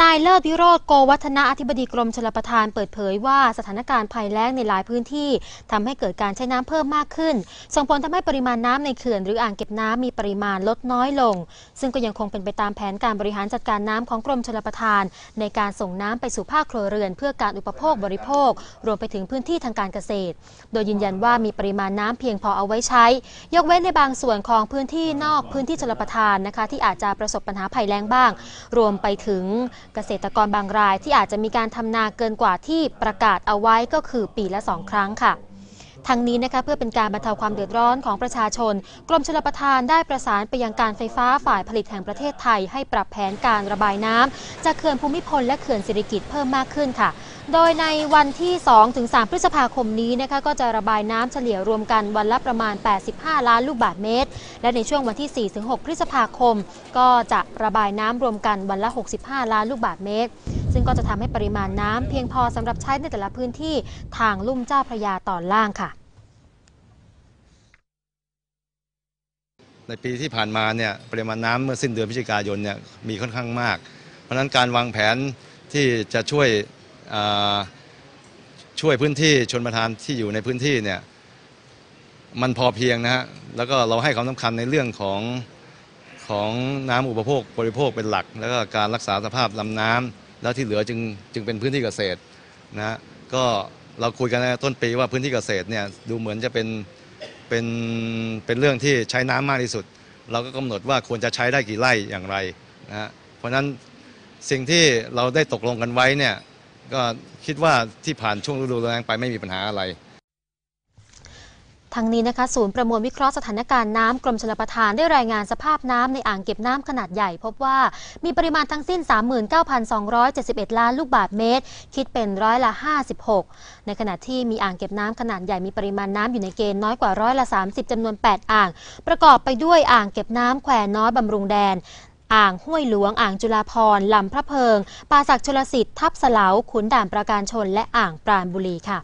นายเลิศวิโรธโกวัฒนะอธิบดีกรมชลประทานเปิดเผยว่าสถานการณ์ภัยแล้งในหลายพื้นที่ทำให้เกิดการใช้น้ำเพิ่มมากขึ้น ส่งผลทำให้ปริมาณน้ำในเขื่อนหรืออ่างเก็บน้ำมีปริมาณลดน้อยลง ซึ่งก็ยังคงเป็นไปตามแผนการบริหารจัดการน้ำของกรมชลประทาน ในการส่งน้ำไปสู่ภาคครัวเรือน เพื่อการอุปโภคบริโภค รวมไปถึงพื้นที่ทางการเกษตร โดยยืนยันว่ามีปริมาณน้ำเพียงพอเอาไว้ใช้ ยกเว้นในบางส่วนของพื้นที่นอกพื้นที่ชลประทานนะคะที่อาจจะประสบปัญหาภัยแล้งบ้าง รวมไปถึงเกษตรกรบางรายที่อาจจะมีการทำนาเกินกว่าที่ประกาศเอาไว้ก็คือปีละสองครั้งค่ะทางนี้นะคะเพื่อเป็นการบรรเทาความเดือดร้อนของประชาชน กรมชลประทานได้ประสานไปยังการไฟฟ้าฝ่ายผลิตแห่งประเทศไทย ให้ปรับแผนการระบายน้ำจากเขื่อนภูมิพลและเขื่อนสิริกิติ์เพิ่มมากขึ้นค่ะ โดยในวันที่ 2-3 พฤษภาคมนี้นะคะก็จะระบายน้ำเฉลี่ยรวมกันวันละประมาณ 85 ล้านลูกบาศก์เมตร และในช่วงวันที่ 4-6 พฤษภาคม ก็จะระบายน้ำรวมกันวันละ 65 ล้านลูกบาศก์เมตร ซึ่งก็จะทำให้ปริมาณน้ำเพียงพอสำหรับใช้ในแต่ละพื้นที่ทางลุ่มเจ้าพระยาตอนล่างค่ะ ในปีที่ผ่านมาเนี่ยปริมาณน้ำเมื่อสิ้นเดือนพฤศจิกายนเนี่ยมีค่อนข้างมาก เพราะฉะนั้นการวางแผนที่จะช่วย ช่วยพื้นที่ชนประทานที่อยู่ในพื้นที่เนี่ยมันพอเพียงนะฮะแล้วก็เราให้ความสำคัญในเรื่องของของน้ำอุปโภคบริโภคเป็นหลัก แล้วก็การรักษาสภาพลำน้ำแล้วที่เหลือจึงจึงเป็นพื้นที่เกษตรนะฮะก็เราคุยกันในต้นปีว่าพื้นที่เกษตรเนี่ยดูเหมือนจะเป็นเป็นเป็นเรื่องที่ใช้น้ำมากที่สุด เราก็กำหนดว่าควรจะใช้ได้กี่ไร่อย่างไรนะฮะเพราะฉะนั้นสิ่งที่เราได้ตกลงกันไว้เนี่ย ก็คิดว่าที่ผ่านช่วงฤดูแล้งไปไม่มีปัญหาอะไรทั้งนี้นะคะศูนย์ประมวลวิเคราะห์สถานการณ์น้ำกรมชลประทานได้รายงานสภาพน้ำในอ่างเก็บน้ำขนาดใหญ่ พบว่ามีปริมาณทั้งสิ้น 39,271 ล้านลูกบาศก์เมตร คิดเป็นร้อยละ 56 ในขณะที่มีอ่างเก็บน้ำขนาดใหญ่มีปริมาณน้ำอยู่ในเกณฑ์น้อยกว่าร้อยละ 30จำนวน 8 อ่าง ประกอบไปด้วยอ่างเก็บน้ำแควน้อยบำรุงแดน อ่างห้วยหลวง อ่างจุฬาพรลำพระเพิง ป่าศักดิ์ชลสิทธิ์ ทับสลาขุนด่านประการชน และอ่างปราณบุรีค่ะ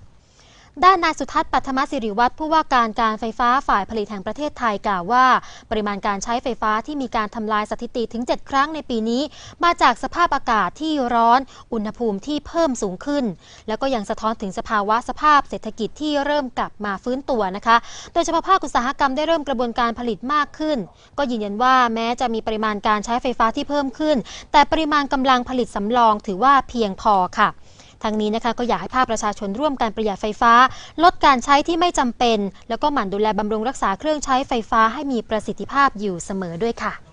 ด้านนายสุทัศน์ปัทมศิริวัตรผู้ว่าการการไฟฟ้าฝ่ายผลิตแห่งประเทศไทยกล่าวว่า ปริมาณการใช้ไฟฟ้าที่มีการทำลายสถิติถึง 7 ครั้งในปีนี้ มาจากสภาพอากาศที่ร้อน อุณหภูมิที่เพิ่มสูงขึ้น แล้วก็ยังสะท้อนถึงสภาวะสภาพเศรษฐกิจที่เริ่มกลับมาฟื้นตัวนะคะ โดยเฉพาะภาคอุตสาหกรรมได้เริ่มกระบวนการผลิตมากขึ้น ก็ยืนยันว่าแม้จะมีปริมาณการใช้ไฟฟ้าที่เพิ่มขึ้น แต่ปริมาณกำลังผลิตสำรองถือว่าเพียงพอค่ะ ทั้งนี้นะคะก็อยากให้ภาคประชาชนร่วมกันประหยัดไฟฟ้า ลดการใช้ที่ไม่จำเป็น แล้วก็หมั่นดูแลบำรุงรักษาเครื่องใช้ไฟฟ้าให้มีประสิทธิภาพอยู่เสมอด้วยค่ะ